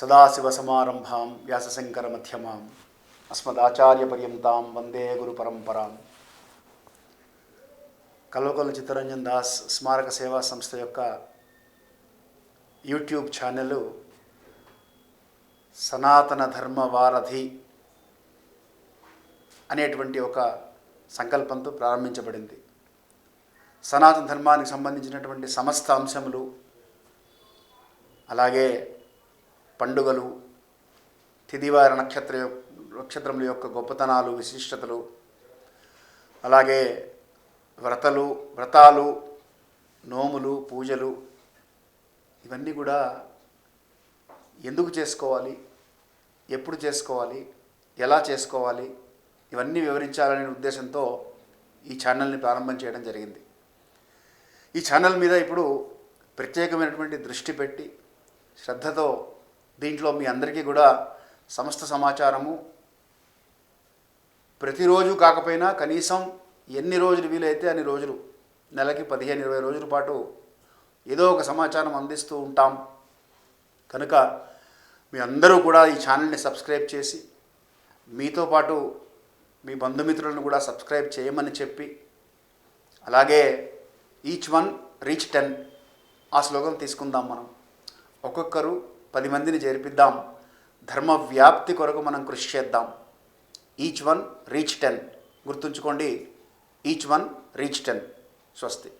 సదాశివసమారంభాం వ్యాసశంకరమధ్యమాం అస్మదాచార్యపర్యంతాం వందే గురు పరంపరాం కల్వకొల్లు చిత్తరంజన్ దాస్ స్మారక సేవా సంస్థ యొక్క యూట్యూబ్ ఛానల్ సనాతన ధర్మ వారధి అనేటువంటి ఒక సంకల్పంతో ప్రారంభించబడింది. సనాతన ధర్మానికి సంబంధించినటువంటి సమస్త అంశములు అలాగే పండుగలు తిదివార నక్షత్ర నక్షత్రముల యొక్క గొప్పతనాలు విశిష్టతలు అలాగే వ్రతలు వ్రతాలు నోములు పూజలు ఇవన్నీ కూడా ఎందుకు చేసుకోవాలి ఎప్పుడు చేసుకోవాలి ఎలా చేసుకోవాలి ఇవన్నీ వివరించాలనే ఉద్దేశంతో ఈ ఛానల్ని ప్రారంభం చేయడం జరిగింది. ఈ ఛానల్ మీద ఇప్పుడు ప్రత్యేకమైనటువంటి దృష్టి పెట్టి శ్రద్ధతో దీంట్లో మీ అందరికీ కూడా సమస్త సమాచారము. ప్రతిరోజు కాకపోయినా కనీసం ఎన్ని రోజులు వీలైతే అన్ని రోజులు నెలకి పదిహేను ఇరవై రోజుల పాటు ఏదో ఒక సమాచారం అందిస్తూ ఉంటాం. కనుక మీ అందరూ కూడా ఈ ఛానల్ని సబ్స్క్రైబ్ చేసి మీతో పాటు మీ బంధుమిత్రులను కూడా సబ్స్క్రైబ్ చేయమని చెప్పి అలాగే ఈచ్ వన్ రీచ్ టెన్ ఆ శ్లోకం తీసుకుందాం మనం. ఒక్కొక్కరు పది మందిని చేర్పిద్దాం. ధర్మ వ్యాప్తి కొరకు మనం కృషి చేద్దాం. ఈచ్ వన్ రీచ్ టెన్ గుర్తుంచుకోండి. ఈచ్ వన్ రీచ్ టెన్ స్వస్తి.